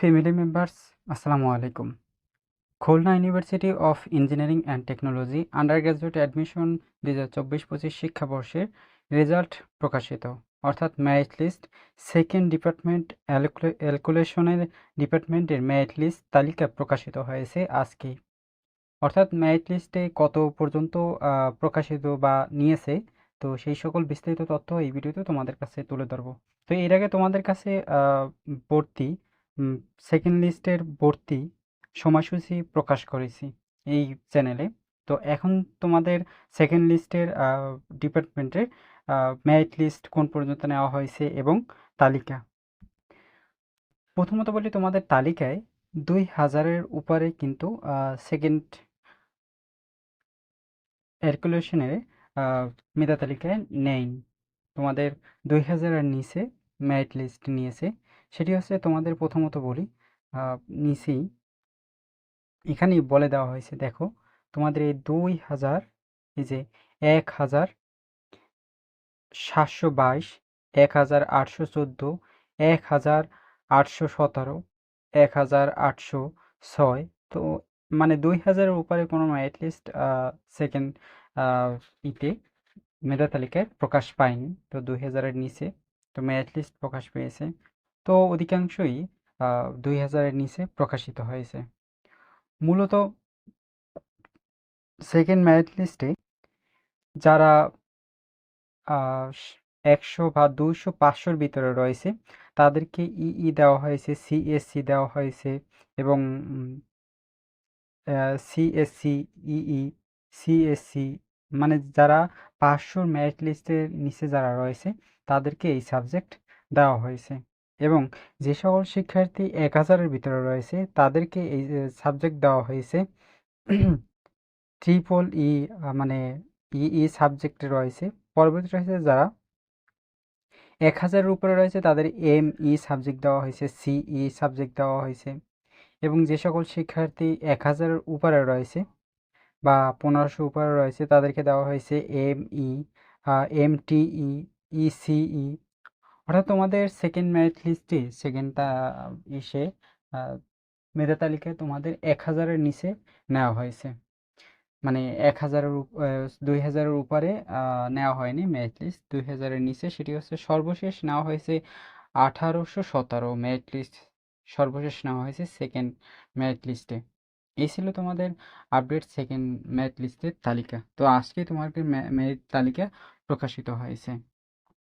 Family members আসসালামু আলাইকুম Khulna university of engineering and technology undergraduate admission দুই হাজার চব্বিশ পঁচিশ শিক্ষাবর্ষের রেজাল্ট প্রকাশিত। অর্থাৎ মেরিট লিস্ট সেকেন্ড ডিপার্টমেন্ট অ্যালকুলেশনের ডিপার্টমেন্টের মেরিট লিস্ট তালিকা প্রকাশিত হয়েছে আজকে। অর্থাৎ মেরিট লিস্টে কত পর্যন্ত প্রকাশিত বা নিয়েছে, তো সেই সকল বিস্তারিত তথ্য এই ভিডিওতে তোমাদের কাছে তুলে ধরবো। তো এর আগে তোমাদের কাছে ভর্তি সেকেন্ড লিস্টের ভর্তি সময়সূচি প্রকাশ করেছি এই চ্যানেলে তো এখন তোমাদের সেকেন্ড লিস্টের ডিপার্টমেন্টের মেরিট লিস্ট কোন পর্যন্ত নেওয়া হয়েছে এবং তালিকা। প্রথমত বলি তোমাদের তালিকায় দুই হাজারের উপরে কিন্তু সেকেন্ড ক্যালকুলেশনের মেধা তালিকায় নেই। তোমাদের দুই হাজারের নিচে মেরিট লিস্ট নিয়েছে। সেটি হচ্ছে তোমাদের প্রথমত বলি নিচেই এখানেই বলে দেওয়া হয়েছে, দেখো, তোমাদের এই দুই হাজার, এই যে এক হাজার সাতশো বাইশ, এক হাজার আটশো চোদ্দ, এক হাজার আটশো সতেরো, এক হাজার আটশো ছয়, তো মানে দুই হাজারের উপরে কোনো মেরিট লিস্ট সেকেন্ড ইতে মেধা তালিকায় প্রকাশ পায়নি, তো দুই হাজারের নিচে, তো মেরিট লিস্ট প্রকাশ পেয়েছে। তো অধিকাংশই দুই হাজারের নিচে প্রকাশিত হয়েছে। মূলত সেকেন্ড মেরিট লিস্টে যারা একশো বা দুইশো পাঁচশোর ভিতরে রয়েছে, তাদেরকে ইই দেওয়া হয়েছে সিএসসি দেওয়া হয়েছে এবং সিএসসি ইই সিএসসি মানে যারা পাঁচশোর মেরিট লিস্টের নিচে যারা রয়েছে, তাদেরকে এই সাবজেক্ট দেওয়া হয়েছে। এবং যে সকল শিক্ষার্থী এক হাজারের ভিতরে রয়েছে, তাদেরকে এই সাবজেক্ট দেওয়া হয়েছে। ট্রিপল ই মানে ই ই সাবজেক্টে রয়েছে। পরবর্তী রয়েছে যারা এক হাজারের উপরে রয়েছে, তাদের এম ই সাবজেক্ট দেওয়া হয়েছে সি ই সাবজেক্ট দেওয়া হয়েছে। এবং যে সকল শিক্ষার্থী এক হাজারের উপরে রয়েছে বা পনেরোশো উপরে রয়েছে, তাদেরকে দেওয়া হয়েছে M E M T E ECE অর্থাৎ তোমাদের সেকেন্ড মেরিট লিস্টে সেকেন্ড ইসে মেধা তালিকায় তোমাদের এক হাজারের নিচে নেওয়া হয়েছে। মানে এক হাজারের দুই হাজারের উপরে নেওয়া হয়নি মেরিট লিস্ট দুই হাজারের নিচে সেটি হচ্ছে সর্বশেষ নেওয়া হয়েছে আঠারোশো সতেরো মেরিট লিস্ট সর্বশেষ নেওয়া হয়েছে সেকেন্ড মেরিট লিস্টে এই ছিল তোমাদের আপডেট সেকেন্ড মেরিট লিস্টের তালিকা। তো আজকে তোমাদের মেরিট তালিকা প্রকাশিত হয়েছে।